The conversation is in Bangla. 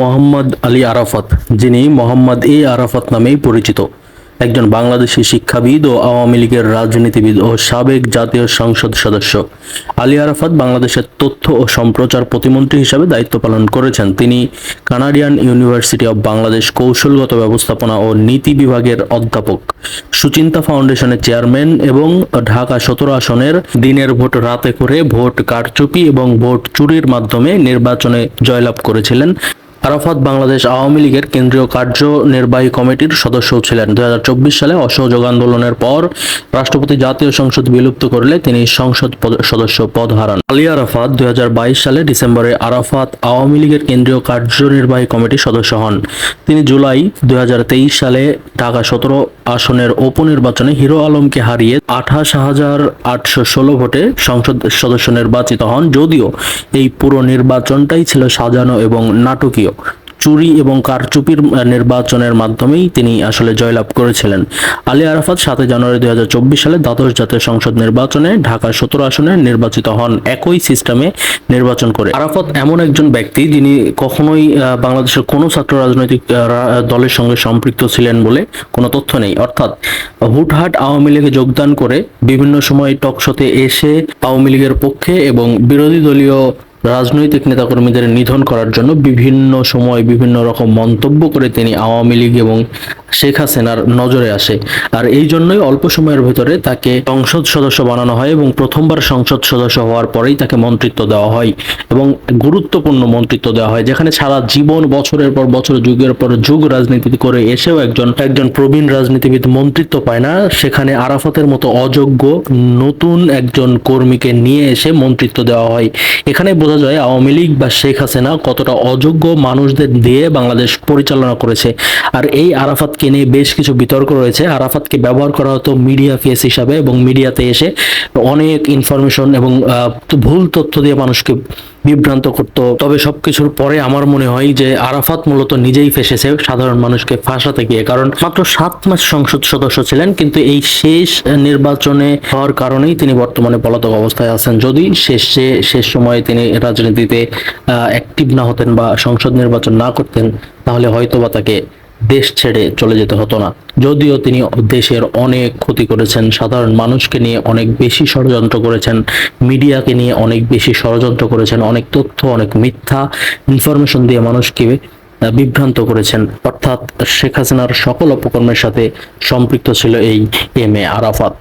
মোহাম্মদ আলী আরাফাত, যিনি মোহাম্মদ এ আরাফাত নামেই পরিচিত। একজন বাংলাদেশি শিক্ষাবিদ ও আওয়ামী লীগের রাজনীতিবিদ ও সাবেক জাতীয় সংসদ সদস্য। আলী আরাফাত বাংলাদেশের তথ্য ও সম্প্রচার প্রতিমন্ত্রী হিসাবে দায়িত্ব পালন করেছেন। তিনি কানাডিয়ান ইউনিভার্সিটি অব বাংলাদেশ কৌশলগত ব্যবস্থাপনা ও নীতি বিভাগের অধ্যাপক। সুচিন্তা ফাউন্ডেশনের চেয়ারম্যান এবং ঢাকা সতেরো আসনের দিনের ভোট রাতে করে ভোট কারচুপি এবং ভোট চুরির মাধ্যমে নির্বাচনে জয়লাভ করেছিলেন। আরাফাত বাংলাদেশ আওয়ামী লীগের কেন্দ্রীয় কার্যনির্বাহী কমিটির সদস্য ছিলেন। দুই হাজার চব্বিশ সালে অসহযোগ আন্দোলনের পর রাষ্ট্রপতি জাতীয় সংসদ বিলুপ্ত করলে তিনি সংসদ সদস্য পদ হারান। আলী আরাফাত দুই হাজার বাইশ সালে ডিসেম্বরে আরাফাত আওয়ামী লীগের কেন্দ্রীয় কার্যনির্বাহী কমিটির সদস্য হন। তিনি জুলাই দুই হাজার তেইশ সালে ঢাকা সতেরো আসনের উপনির্বাচনে হিরো আলমকে হারিয়ে আঠাশ হাজার আটশো ষোলো ভোটে সংসদ সদস্য নির্বাচিত হন। যদিও এই পুরো নির্বাচনটাই ছিল সাজানো এবং নাটকীয়। চুরি এবং কারচুপির নির্বাচনের মাধ্যমেই তিনি আসলে জয়লাভ করেছিলেন। আলী আরাফাত সাতই জানুয়ারি দুই সালে দ্বাদশ জাতীয় সংসদ নির্বাচনে ঢাকা সতেরো আসনে নির্বাচিত হন। একই সিস্টেমে নির্বাচন করে। আরাফাত এমন একজন ব্যক্তি যিনি কখনোই বাংলাদেশের কোনো ছাত্র রাজনৈতিক দলের সঙ্গে সম্পৃক্ত ছিলেন বলে কোনো তথ্য নেই। অর্থাৎ হুটহাট আওয়ামী লীগে যোগদান করে বিভিন্ন সময় টকশোতে এসে আওয়ামী লীগের পক্ষে এবং বিরোধী দলীয় রাজনৈতিক নেতাকর্মীদের নিধন করার জন্য বিভিন্ন সময় বিভিন্ন রকম মন্তব্য করে তিনি আওয়ামী লীগ এবং শেখ হাসিনার নজরে আসে। আর এই জন্যই অল্প সময়ের ভেতরে তাকে সংসদ সদস্য বানানো হয় এবং প্রথমবার সংসদ সদস্য হওয়ার পরেই তাকে মন্ত্রিত্ব দেওয়া হয় এবং গুরুত্বপূর্ণ মন্ত্রিত্ব দেওয়া হয়, যেখানে সারা জীবন বছরের পর বছর, যুগের পর যুগ রাজনীতি করে এসেও একজন একজন প্রবীণ রাজনীতিবিদ মন্ত্রিত্ব পায় না। সেখানে আরাফাতের মতো অযোগ্য নতুন একজন কর্মীকে নিয়ে এসে মন্ত্রিত্ব দেওয়া হয়। এখানে বোঝা যায় আওয়ামী লীগ বা শেখ হাসিনা কতটা অযোগ্য মানুষদের দিয়ে বাংলাদেশ পরিচালনা করেছে। আর এই আরাফাতকে নিয়ে বেশ কিছু বিতর্ক রয়েছে। আরাফাতকে ব্যবহার করা হতো মিডিয়া ফেস হিসাবে এবং মিডিয়াতে এসে অনেক ইনফরমেশন এবং ভুল তথ্য দিয়ে মানুষকে বিভ্রান্ত করত। তবে সবকিছুর পরে আমার মনে হয় যে আরাফাত মূলত নিজেই ফেসেছে সাধারণ মানুষকে ফাঁসাতে গিয়ে। কারণ মাত্র সাত মাস সংসদ সদস্য ছিলেন, কিন্তু এই শেষ নির্বাচনে হওয়ার কারণেই তিনি বর্তমানে পলাতক অবস্থায় আছেন। যদি শেষে, শেষ সময়ে তিনি রাজনীতিতে অ্যাক্টিভ না হতেন বা সংসদ নির্বাচন না করতেন, তাহলে হয়তো বা তাকে দেশ ছেড়ে চলে যেতে হতো না। যদিও তিনি দেশের অনেক ক্ষতি করেছেন, সাধারণ মানুষকে নিয়ে অনেক বেশি ষড়যন্ত্র করেছেন, মিডিয়াকে নিয়ে অনেক বেশি ষড়যন্ত্র করেছেন, অনেক তথ্য, অনেক মিথ্যা ইনফরমেশন দিয়ে মানুষকে বিভ্রান্ত করেছেন। অর্থাৎ শেখ হাসিনার সকল অপকর্মের সাথে সম্পৃক্ত ছিল এই এম এ আরাফাত।